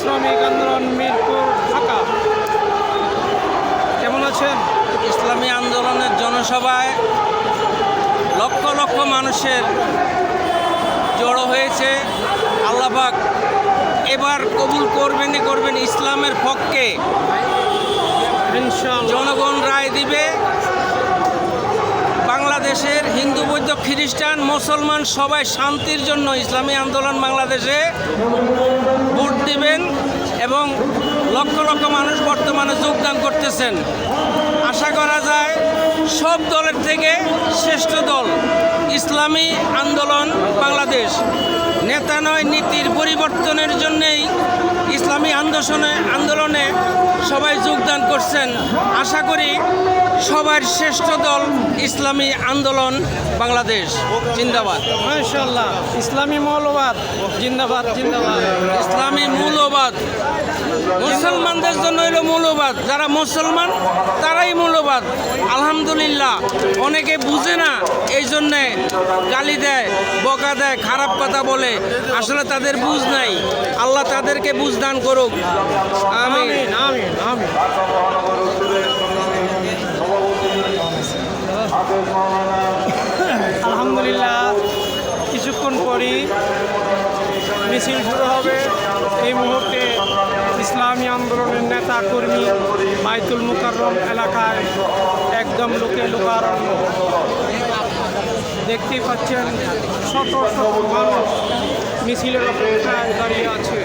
Islamic আন্দোলন মিরপুর ঢাকা। কেমন আছেন? ইসলামী আন্দোলনের জনসভায় লক্ষ লক্ষ মানুষের জড়ো হয়েছে। আল্লাপাক এবার কবুল করবেনই করবেন ইসলামের পক্ষে। জনগণ রায় দিবে। বাংলাদেশের হিন্দু বৌদ্ধ খ্রিস্টান মুসলমান সবাই শান্তির জন্য ইসলামী আন্দোলন বাংলাদেশে ভোট দিবেন। এবং লক্ষ লক্ষ মানুষ বর্তমানে যোগদান করতেছেন। আশা করা যায় সব দলের থেকে শ্রেষ্ঠ দল ইসলামী আন্দোলন বাংলাদেশ। নেতা নয়, নীতির পরিবর্তনের জন্যেই ইসলামী আন্দোলনে আন্দোলনে সবাই যোগদান করছেন। আশা করি সবার শ্রেষ্ঠ দল ইসলামী আন্দোলন বাংলাদেশ জিন্দাবাদ। মাশাআল্লাহ ইসলামী মৌলবাদ জিন্দাবাদ জিন্দাবাদ। ইসলামী মূল্যবাদ মুসলমানদের জন্য হলো মূল্যবাদ যারা মুসলমান তারাই মূল্যবাদ আলহামদুলিল্লাহ অনেকে বুঝে না এই জন্যে গালি দেয় বকা দেয় খারাপ কথা বলে। আসলে তাদের বুঝ নাই। আল্লাহ তাদেরকে বুঝ দান করুক আমি আলহামদুলিল্লাহ, কিছুক্ষণ পরই মিছিল শুরু হবে। এই মুহূর্তে ইসলামী আন্দোলনের নেতা কর্মী বাইতুল মুকাররম এলাকায় একদম লোকে লোকারণ্য। দেখতেই পাচ্ছেন, শত শত মানুষ মিছিলের অপেক্ষায় দাঁড়িয়ে আছে।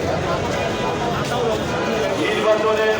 নির্বাচনের